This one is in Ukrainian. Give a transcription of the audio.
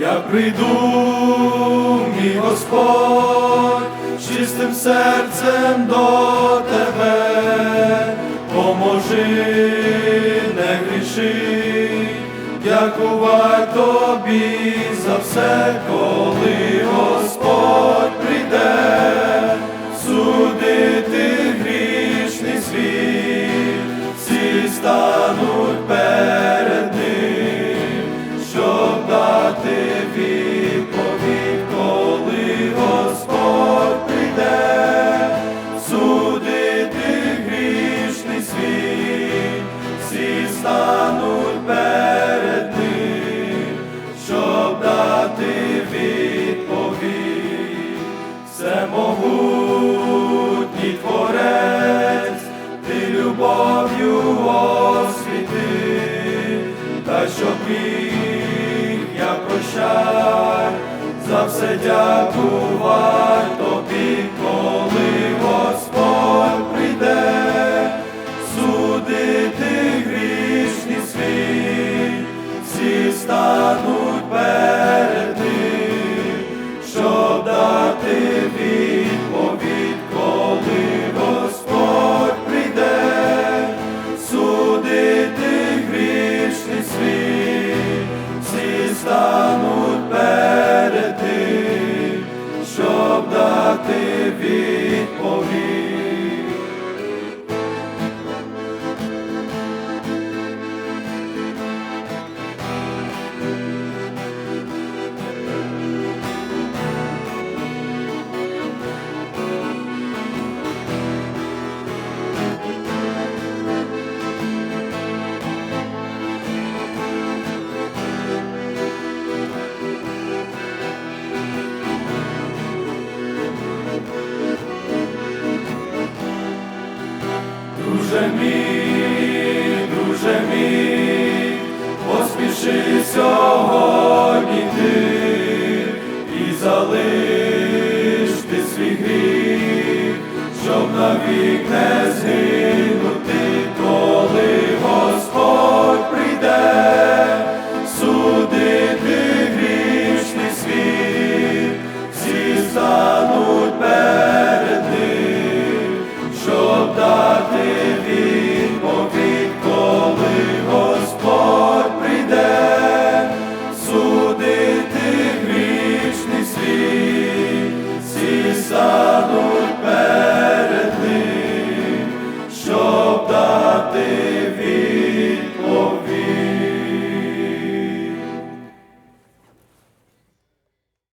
Я прийду, мій Господь, чистим серцем до тебе, поможи не гріши, дякувай тобі за все, стануть перед ним, щоб дати відповідь, всемогутній творець, ти любов'ю освіти, та щоб міг я прощай, за все дякувать Друже мій, друже мій, поспіши сьогодні ти і залиш ти свій гріх, щоб навік не.